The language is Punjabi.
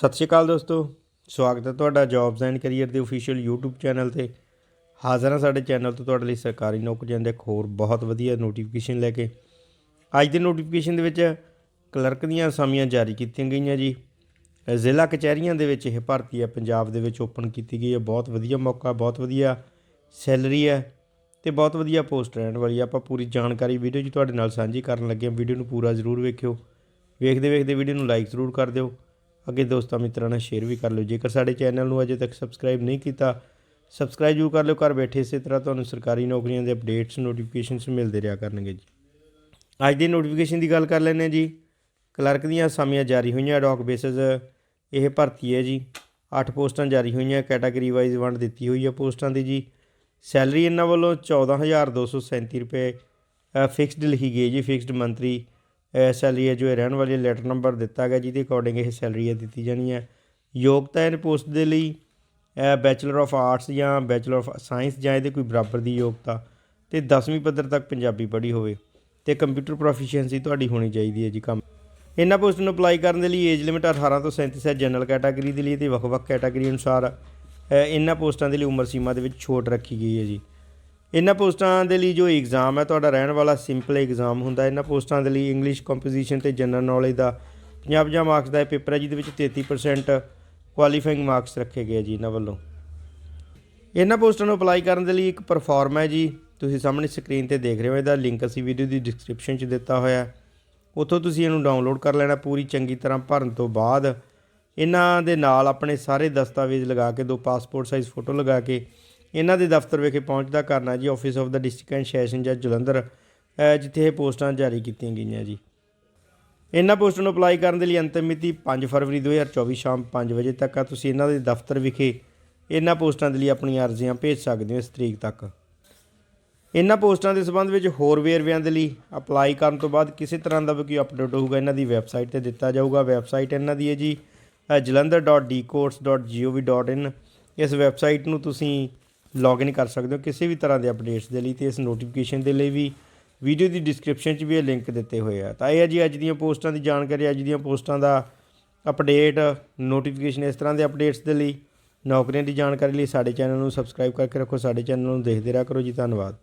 ਸਤਿ ਸ਼੍ਰੀ ਅਕਾਲ ਦੋਸਤੋ, ਸਵਾਗਤ ਹੈ ਤੁਹਾਡਾ ਜੌਬਸ ਐਂਡ ਕੈਰੀਅਰ ਦੇ ਅਫੀਸ਼ੀਅਲ YouTube ਚੈਨਲ ਤੇ। ਹਾਜ਼ਰ ਹਾਂ ਸਾਡੇ ਚੈਨਲ ਤੋਂ ਤੁਹਾਡੇ ਲਈ ਸਰਕਾਰੀ ਨੌਕਰੀਆਂ ਦੇ ਇੱਕ ਹੋਰ ਬਹੁਤ ਵਧੀਆ ਨੋਟੀਫਿਕੇਸ਼ਨ ਲੈ ਕੇ। ਅੱਜ ਦੇ ਨੋਟੀਫਿਕੇਸ਼ਨ ਦੇ ਵਿੱਚ ਕਲਰਕ ਦੀਆਂ ਅਸਾਮੀਆਂ ਜਾਰੀ ਕੀਤੀਆਂ ਗਈਆਂ ਜੀ। ਜ਼ਿਲ੍ਹਾ ਕਚਹਿਰੀਆਂ ਦੇ ਵਿੱਚ ਇਹ ਭਰਤੀ ਹੈ, ਪੰਜਾਬ ਦੇ ਵਿੱਚ ਓਪਨ ਕੀਤੀ ਗਈ ਹੈ। ਬਹੁਤ ਵਧੀਆ ਮੌਕਾ, ਬਹੁਤ ਵਧੀਆ ਸੈਲਰੀ ਹੈ ਤੇ ਬਹੁਤ ਵਧੀਆ ਪੋਸਟ ਰਹਿਣ ਵਾਲੀ ਆਪਾਂ ਪੂਰੀ ਜਾਣਕਾਰੀ ਵੀਡੀਓ 'ਚ ਤੁਹਾਡੇ ਨਾਲ ਸਾਂਝੀ ਕਰਨ ਲੱਗੇ ਹਾਂ। ਵੀਡੀਓ ਨੂੰ ਪੂਰਾ ਜ਼ਰੂਰ ਵੇਖਿਓ। ਵੇਖਦੇ ਵੇਖਦੇ ਵੀਡੀਓ ਨੂੰ ਲਾਈਕ ਜ਼ਰੂਰ ਕਰ ਦਿਓ। ਅੱਗੇ ਦੋਸਤਾਂ ਮਿੱਤਰਾਂ ਨਾਲ ਸ਼ੇਅਰ ਵੀ ਕਰ ਲਿਓ। ਜੇਕਰ ਸਾਡੇ ਚੈਨਲ ਨੂੰ ਅਜੇ ਤੱਕ ਸਬਸਕ੍ਰਾਈਬ ਨਹੀਂ ਕੀਤਾ ਸਬਸਕ੍ਰਾਈਬ ਜ਼ਰੂਰ ਕਰ ਲਿਓ। ਘਰ ਬੈਠੇ ਇਸੇ ਤਰ੍ਹਾਂ ਤੁਹਾਨੂੰ ਸਰਕਾਰੀ ਨੌਕਰੀਆਂ ਦੇ ਅਪਡੇਟਸ ਨੋਟੀਫਿਕੇਸ਼ਨਸ ਮਿਲਦੇ ਰਿਹਾ ਕਰਨਗੇ ਜੀ। ਅੱਜ ਦੀ ਨੋਟੀਫਿਕੇਸ਼ਨ ਦੀ ਗੱਲ ਕਰ ਲੈਂਦੇ ਹਾਂ ਜੀ। ਕਲਰਕ ਦੀਆਂ ਅਸਾਮੀਆਂ ਜਾਰੀ ਹੋਈਆਂ ਐਡਹੌਕ ਬੇਸਿਸ ਇਹ ਭਰਤੀ ਹੈ ਜੀ। 8 ਪੋਸਟਾਂ ਜਾਰੀ ਹੋਈਆਂ ਕੈਟਾਗਰੀ ਵਾਈਜ਼ ਵੰਡ ਦਿੱਤੀ ਹੋਈ ਹੈ ਪੋਸਟਾਂ ਦੀ ਜੀ। ਸੈਲਰੀ ਇਹਨਾਂ ਵੱਲੋਂ 14237 ਰੁਪਏ ਫਿਕਸਡ ਲਿਖੀ ਗਈ ਜੀ। ਫਿਕਸਡ ਮੰਥਲੀ ਸੈਲਰੀ ਹੈ, ਜੋ ਇਹ ਰਹਿਣ ਵਾਲੀ ਲੈਟਰ ਨੰਬਰ ਦਿੱਤਾ ਗਿਆ, ਜਿਹਦੇ ਅਕੋਰਡਿੰਗ ਇਹ ਸੈਲਰੀ ਹੈ ਦਿੱਤੀ ਜਾਣੀ ਹੈ। ਯੋਗਤਾ ਇਹਨ ਪੋਸਟ ਦੇ ਲਈ ਬੈਚਲਰ ਆਫ ਆਰਟਸ ਜਾਂ ਬੈਚਲਰ ਆਫ ਸਾਇੰਸ ਜਾਂ ਇਹਦੇ ਕੋਈ ਬਰਾਬਰ ਦੀ ਯੋਗਤਾ, ਤੇ 10ਵੀਂ ਪੱਧਰ ਤੱਕ ਪੰਜਾਬੀ ਪੜ੍ਹੀ ਹੋਵੇ, ਤੇ ਕੰਪਿਊਟਰ ਪ੍ਰੋਫੀਸ਼ੀਐਂਸੀ ਤੁਹਾਡੀ ਹੋਣੀ ਚਾਹੀਦੀ ਹੈ ਜੀ ਕੰਮ। ਇਹਨਾਂ ਪੋਸਟ ਨੂੰ ਅਪਲਾਈ ਕਰਨ ਦੇ ਲਈ ਏਜ ਲਿਮਿਟ 18 ਤੋਂ 37 ਹੈ ਜਨਰਲ ਕੈਟਾਗਰੀ ਦੇ ਲਈ ਤੇ ਵੱਖ-ਵੱਖ ਕੈਟਾਗਰੀ ਅਨੁਸਾਰ ਇਹਨਾਂ ਪੋਸਟਾਂ ਦੇ ਲਈ ਉਮਰ ਸੀਮਾ ਦੇ ਵਿੱਚ ਛੋਟ ਰੱਖੀ ਗਈ ਹੈ ਜੀ। ਇਹਨਾਂ ਪੋਸਟਾਂ ਦੇ ਲਈ ਜੋ ਐਗਜ਼ਾਮ ਹੈ, ਤੁਹਾਡਾ ਰਹਿਣ ਵਾਲਾ ਸਿੰਪਲ ਐਗਜ਼ਾਮ ਹੁੰਦਾ। ਇਹਨਾਂ ਪੋਸਟਾਂ ਦੇ ਲਈ ਇੰਗਲਿਸ਼ ਕੰਪੋਜੀਸ਼ਨ ਤੇ ਜਨਰਲ ਨੌਲੇਜ ਦਾ 50-50 ਮਾਰਕਸ ਦਾ ਇਹ ਪੇਪਰ ਹੈ, ਜਿਹਦੇ ਵਿੱਚ 33% ਕੁਆਲੀਫਾਈਂਗ ਮਾਰਕਸ ਰੱਖੇ ਗਏ ਜੀ ਇਹਨਾਂ ਵੱਲੋਂ। ਇਹਨਾਂ ਪੋਸਟਾਂ ਨੂੰ ਅਪਲਾਈ ਕਰਨ ਦੇ ਲਈ ਇੱਕ ਪਰਫਾਰਮ ਹੈ ਜੀ। ਤੁਸੀਂ ਸਾਹਮਣੇ ਸਕਰੀਨ ਤੇ ਦੇਖ ਰਹੇ ਹੋ, ਇਹਦਾ ਲਿੰਕ ਅਸੀਂ ਵੀਡੀਓ ਦੀ ਡਿਸਕ੍ਰਿਪਸ਼ਨ 'ਚ ਦਿੱਤਾ ਹੋਇਆ ਹੈ। ਉੱਥੋਂ ਤੁਸੀਂ ਇਹਨੂੰ ਡਾਊਨਲੋਡ ਕਰ ਲੈਣਾ, ਪੂਰੀ ਚੰਗੀ ਤਰ੍ਹਾਂ ਭਰਨ ਤੋਂ ਬਾਅਦ। ਇਹਨਾਂ ਦੇ ਨਾਲ ਆਪਣੇ ਸਾਰੇ ਦਸਤਾਵੇਜ਼ ਲਗਾ ਕੇ, ਦੋ ਪਾਸਪੋਰਟ ਸਾਈਜ਼ ਫੋਟੋ ਲਗਾ ਕੇ ਇਹਨਾਂ ਦੇ ਦਫ਼ਤਰ ਵਿਖੇ ਪਹੁੰਚਦਾ ਕਰਨਾ ਜੀ ਆਫਿਸ ਆਫ ਦਾ ਡਿਸਟ੍ਰਿਕਟ ਐਂਡ ਸੈਸ਼ਨ ਜਾਂ ਜਲੰਧਰ ਜਿੱਥੇ ਇਹ ਪੋਸਟਾਂ ਜਾਰੀ ਕੀਤੀਆਂ ਗਈਆਂ ਜੀ। ਇਹਨਾਂ ਪੋਸਟਾਂ ਨੂੰ ਅਪਲਾਈ ਕਰਨ ਦੇ ਲਈ ਅੰਤਿਮ ਮਿਤੀ 5 ਫਰਵਰੀ 2024 ਸ਼ਾਮ 5 ਵਜੇ ਤੱਕ ਆ। ਤੁਸੀਂ ਇਹਨਾਂ ਦੇ ਦਫ਼ਤਰ ਵਿਖੇ ਇਹਨਾਂ ਪੋਸਟਾਂ ਦੇ ਲਈ ਆਪਣੀਆਂ ਅਰਜ਼ੀਆਂ ਭੇਜ ਸਕਦੇ ਹੋ ਇਸ ਤਰੀਕ ਤੱਕ। ਇਹਨਾਂ ਪੋਸਟਾਂ ਦੇ ਸੰਬੰਧ ਵਿੱਚ ਹੋਰ ਵੇਰਵਿਆਂ ਦੇ ਲਈ ਅਪਲਾਈ ਕਰਨ ਤੋਂ ਬਾਅਦ ਕਿਸੇ ਤਰ੍ਹਾਂ ਦਾ ਵੀ ਕੋਈ ਅਪਡੇਟ ਹੋਊਗਾ, ਇਹਨਾਂ ਦੀ ਵੈਬਸਾਈਟ ਤੇ ਦਿੱਤਾ ਜਾਊਗਾ। ਵੈਬਸਾਈਟ ਇਹਨਾਂ ਦੀ ਹੈ ਜੀ jalandhar.dcourse.gov.in ਇਸ ਵੈਬਸਾਈਟ ਨੂੰ ਤੁਸੀਂ ਲੌਗਇਨ ਕਰ ਸਕਦੇ ਹੋ ਕਿਸੇ ਵੀ ਤਰ੍ਹਾਂ ਦੇ ਅਪਡੇਟਸ ਦੇ ਲਈ ਤੇ ਇਸ ਨੋਟੀਫਿਕੇਸ਼ਨ ਦੇ ਲਈ ਵੀ। ਵੀਡੀਓ ਦੀ ਡਿਸਕ੍ਰਿਪਸ਼ਨ 'ਚ ਵੀ ਇਹ ਲਿੰਕ ਦਿੱਤੇ ਹੋਏ ਆ। ਤਾਂ ਇਹ ਹੈ ਜੀ, ਅੱਜ ਦੀਆਂ ਪੋਸਟਾਂ ਦੀ ਜਾਣਕਾਰੀ, ਅੱਜ ਦੀਆਂ ਪੋਸਟਾਂ ਦਾ ਅਪਡੇਟ ਨੋਟੀਫਿਕੇਸ਼ਨ ਇਸ ਤਰ੍ਹਾਂ ਦੇ ਅਪਡੇਟਸ ਦੇ ਲਈ। ਨੌਕਰੀਆਂ ਦੀ ਜਾਣਕਾਰੀ ਲਈ ਸਾਡੇ ਚੈਨਲ ਨੂੰ ਸਬਸਕ੍ਰਾਈਬ ਕਰਕੇ ਰੱਖੋ, ਸਾਡੇ ਚੈਨਲ ਨੂੰ ਦੇਖਦੇ ਰਿਹਾ ਕਰੋ ਜੀ। ਧੰਨਵਾਦ।